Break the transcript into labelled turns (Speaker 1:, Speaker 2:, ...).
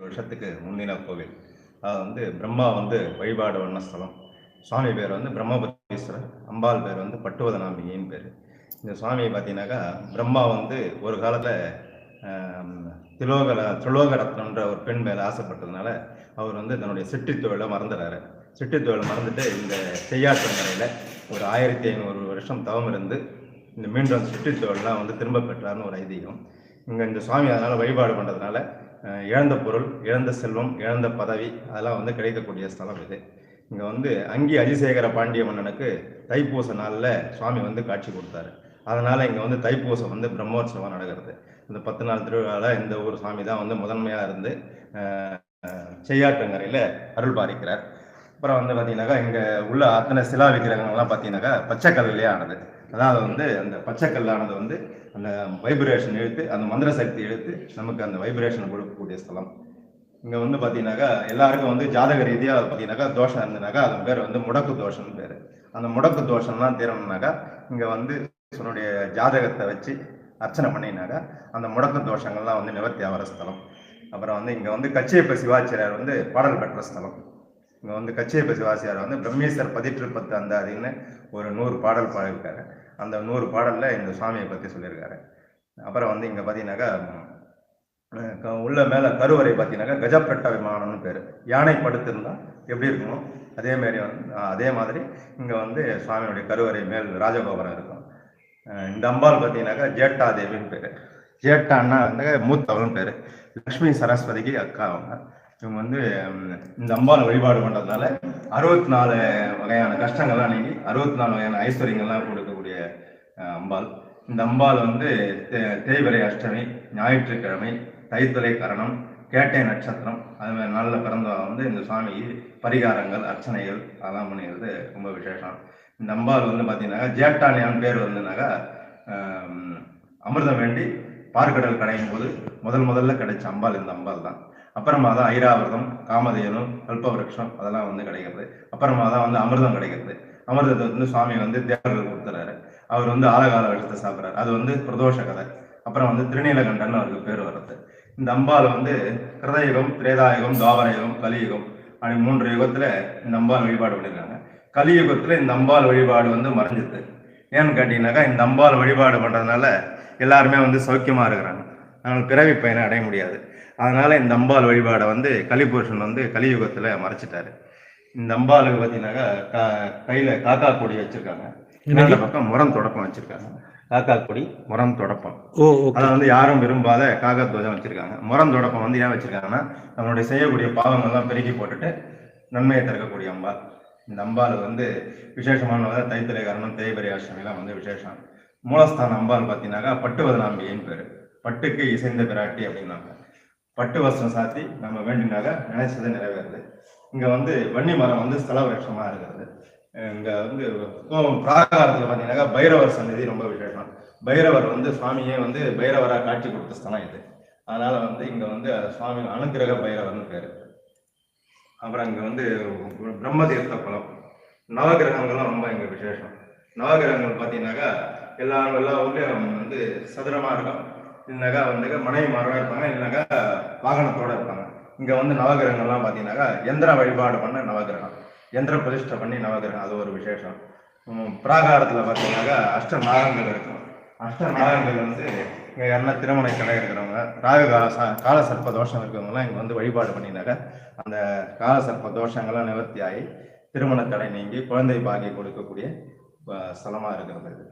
Speaker 1: வருஷத்துக்கு முந்தின கோவில். அது வந்து பிரம்மா வந்து வழிபாடு பண்ண ஸ்தலம். சுவாமி பேர் வந்து பிரம்மபுத்தீஸ்வரர் அம்பாள் பேர் வந்து பட்டுவதனாம்பிகைன்னு பேர். இந்த சுவாமியை பார்த்தீங்கன்னாக்கா பிரம்மா வந்து ஒரு காலத்தில் திலோகர திலோகரத்னன்ற ஒரு பெண் மேலே ஆசைப்பட்டதுனால அவர் வந்து தன்னுடைய சிட்டி மறந்துடுறாரு சிட்டி மறந்துட்டு இந்த செய்யாற்றங்கரையில் ஒரு ஆயிரத்தி ஐநூறு வருஷம் தவம் இருந்து இந்த மீண்டும் அந்த வந்து திரும்ப பெற்றார்னு ஒரு ஐதீகம். இங்கே இந்த சுவாமி அதனால் வழிபாடு பண்ணுறதுனால இழந்த பொருள் இழந்த செல்வம் இழந்த பதவி அதெல்லாம் வந்து கிடைக்கக்கூடிய ஸ்தலம் இது. இங்கே வந்து அங்கி அஜிசேகர பாண்டிய மன்னனுக்கு தைப்பூச நாளில் சுவாமி வந்து காட்சி கொடுத்தாரு. அதனால் இங்கே வந்து தைப்பூசம் வந்து பிரம்மோற்சவம் நடக்கிறது. இந்த பத்து நாள் திருவிழாவில் இந்த ஊர் சுவாமி தான் வந்து முதன்மையாக இருந்து செய்யாட்டங்கரையில் செய்யாற்றங்கரையில் அருள் பாதிக்கிறார் அப்புறம் வந்து பார்த்தீங்கன்னாக்கா இங்கே உள்ள அத்தனை சிலா விக்கிரகங்கள்லாம் பார்த்தீங்கன்னாக்கா பச்சைக்கல்லையே ஆனது. அதாவது வந்து அந்த பச்சைக்கல்லானது வந்து அந்த வைப்ரேஷன் இழுத்து அந்த மந்திர சக்தி இழுத்து நமக்கு அந்த வைப்ரேஷன் கொடுக்கக்கூடிய ஸ்தலம். இங்கே வந்து பார்த்தீங்கன்னாக்கா எல்லாருக்கும் வந்து ஜாதக ரீதியாக பார்த்தீங்கன்னாக்கா தோஷம் இருந்ததுனாக்கா அது பேர் வந்து முடக்கு தோஷம்னு பேர். அந்த முடக்கு தோஷம்லாம் தீரணும்னாக்கா இங்கே வந்து உன்னுடைய ஜாதகத்தை வச்சு அர்ச்சனை பண்ணினாக்கா அந்த முடக்கு தோஷங்கள்லாம் வந்து நிவர்த்தி ஆகிற ஸ்தலம். அப்புறம் வந்து இங்கே வந்து கச்சியப்ப சிவாச்சாரியார் வந்து பாடல் பெற்ற ஸ்தலம். இங்கே வந்து கச்சியப்ப சிவாச்சாரியார் வந்து பிரம்மேஸ்வர் பதிற்று பத்து அந்தாதின்னு ஒரு நூறு பாடல் பாடியிருக்காரு. அந்த நூறு பாடலில் இந்த சுவாமியை பற்றி சொல்லியிருக்காரு. அப்புறம் வந்து இங்கே பார்த்தீங்கன்னாக்கா உள்ள மேலே கருவறை பார்த்தீங்கன்னாக்கா கஜப்பட்ட விமானம்னு பேர். யானை படுத்திருந்தால் எப்படி இருக்கணும் அதேமாரி வந்து அதே மாதிரி இங்கே வந்து சுவாமியுடைய கருவறை மேல் ராஜகோபுரம் இருக்கும். இந்த அம்பாள் பார்த்தீங்கன்னாக்கா ஜேட்டா தேவின்னு பேர். ஜேட்டான்னா வந்து மூத்தவள்னு பேர். லக்ஷ்மி சரஸ்வதிக்கு அக்கா அவங்க. இவங்க வந்து இந்த அம்பாள் வழிபாடு பண்ணுறதுனால அறுபத்தி நாலு வகையான கஷ்டங்கள்லாம் நீங்கி அறுபத்தி நாலு வகையான ஐஸ்வர்யங்கள்லாம் கொடுக்கக்கூடிய அம்பாள். இந்த அம்பாள் வந்து தே- அஷ்டமி ஞாயிற்றுக்கிழமை தைத்தலை கரணம் கேட்டை நட்சத்திரம் அது மாதிரி நாளில் பிறந்தவா வந்து இந்த சுவாமி பரிகாரங்கள் அர்ச்சனைகள் அதெல்லாம் பண்ணிக்கிறது ரொம்ப விசேஷம். இந்த அம்பாள் வந்து பார்த்தீங்கன்னாக்கா ஜேட்டானியான் பேர் வந்துனாக்கா அமிர்தம் வேண்டி பார்க்கடல் கடையும் போது முதல் முதல்ல கிடைச்ச அம்பாள் இந்த அம்பாள் தான். அப்புறமா தான் ஐராவிரதம் காமதேனும் கல்பவருஷம் அதெல்லாம் வந்து கிடைக்கிறது. அப்புறமா தான் வந்து அமிர்தம் கிடைக்கிறது. அமிர்தத்தை வந்து சுவாமி வந்து தேவர்கள் கொடுத்துறாரு. அவர் வந்து ஆலகால விஷத்தை சாப்பிட்றாரு. அது வந்து பிரதோஷ கதை. அப்புறம் வந்து திருநீலகண்டன் அவருக்கு பேர் வர்றது. இந்த அம்பாள் வந்து கிருதயுகம் திரேதாயுகம் துவாபரயுகம் கலியுகம் அப்படி மூன்று யுகத்துல இந்த அம்பாள் வழிபாடு பண்ணியிருக்காங்க கலியுகத்துல இந்த அம்பாள் வழிபாடு வந்து மறைஞ்சிது ஏன்னு கேட்டீங்கன்னாக்கா இந்த அம்பாள் வழிபாடு பண்றதுனால எல்லாருமே வந்து சௌக்கியமா இருக்கிறாங்க. அதனால் பிறவி பயனை அடைய முடியாது. அதனால இந்த அம்பாள் வழிபாடை வந்து கலிபுருஷன் வந்து கலியுகத்துல மறைச்சிட்டாரு. இந்த அம்பாளுக்கு பார்த்தீங்கன்னாக்கா க- கையில காக்கா கொடி வச்சிருக்காங்க. இந்த பக்கம் முரம் தொடப்பம் வச்சிருக்காங்க. காக்கா கொடி முரம் தொடப்பம். அதை வந்து யாரும் விரும்பாத காகத்வஜம் வச்சிருக்காங்க. முரம் தொடப்பம் வந்து ஏன் வச்சிருக்காங்கன்னா நம்மளுடைய செய்யக்கூடிய பாவங்கள்லாம் பெருக்கி போட்டுட்டு நன்மையை திறக்கக்கூடிய அம்பாள். இந்த அம்பாள் வந்து விசேஷமான தைத்திரை காரணம் தேய்பரி அஷ்டமிலாம் வந்து விசேஷம். மூலஸ்தான அம்பாள் பார்த்தீங்கன்னாக்கா பட்டுவதனாம்பிகைன்னு பேர். பட்டுக்கு இசைந்த பிராட்டி அப்படின்னாங்க. பட்டு வஸ்திரம் சாத்தி நம்ம வேண்டினாக்க நினைச்சது நிறைவேறுது. இங்கே வந்து வன்னி மரம் வந்து ஸ்தல விருட்சமா இருக்கிறது. இங்கே வந்து பிராகாரத்தில் பார்த்தீங்கன்னாக்கா பைரவர் சன்னதி ரொம்ப விசேஷம். பைரவர் வந்து சுவாமியே வந்து பைரவராக காட்சி கொடுத்த ஸ்தலம் இது. அதனால வந்து இங்கே வந்து சுவாமி அனுக்கிரக பைரவர்னு பேர். அப்புறம் இங்கே வந்து பிரம்மதீர்த்த குளம். நவகிரகங்கள்லாம் ரொம்ப இங்கே விசேஷம். நவகிரகங்கள் பார்த்தீங்கன்னாக்கா எல்லா எல்லா ஊர்லேயும் வந்து சதுரமாக இருக்கும். இல்லைனாக்கா வந்து மனைவி மரமா இருப்பாங்க இல்லைனாக்கா வாகனத்தோட இருப்பாங்க. இங்க வந்து நவகிரகங்கள்லாம் பார்த்தீங்கன்னாக்கா எந்திர வழிபாடு பண்ண நவகிரகம். எந்திர பிரதிஷ்டை பண்ணி நவகிரகம் அது ஒரு விசேஷம். பிராகாரத்தில் பார்த்தீங்கன்னாக்கா அஷ்ட நாகங்கள் இருக்கும். அஷ்ட நாகங்கள் வந்து இங்கே யாருன்னா திருமண கடை இருக்கிறவங்க ராகு கால ச- கால சர்ப்ப தோஷம் இருக்கிறவங்கலாம் இங்கே வந்து வழிபாடு பண்ணினாக்கா அந்த கால சர்ப்ப தோஷங்கள்லாம் நிவர்த்தி ஆகி திருமண தடை நீங்கி குழந்தை பாகி கொடுக்கக்கூடிய ஸ்தலமாக இருக்கிறது.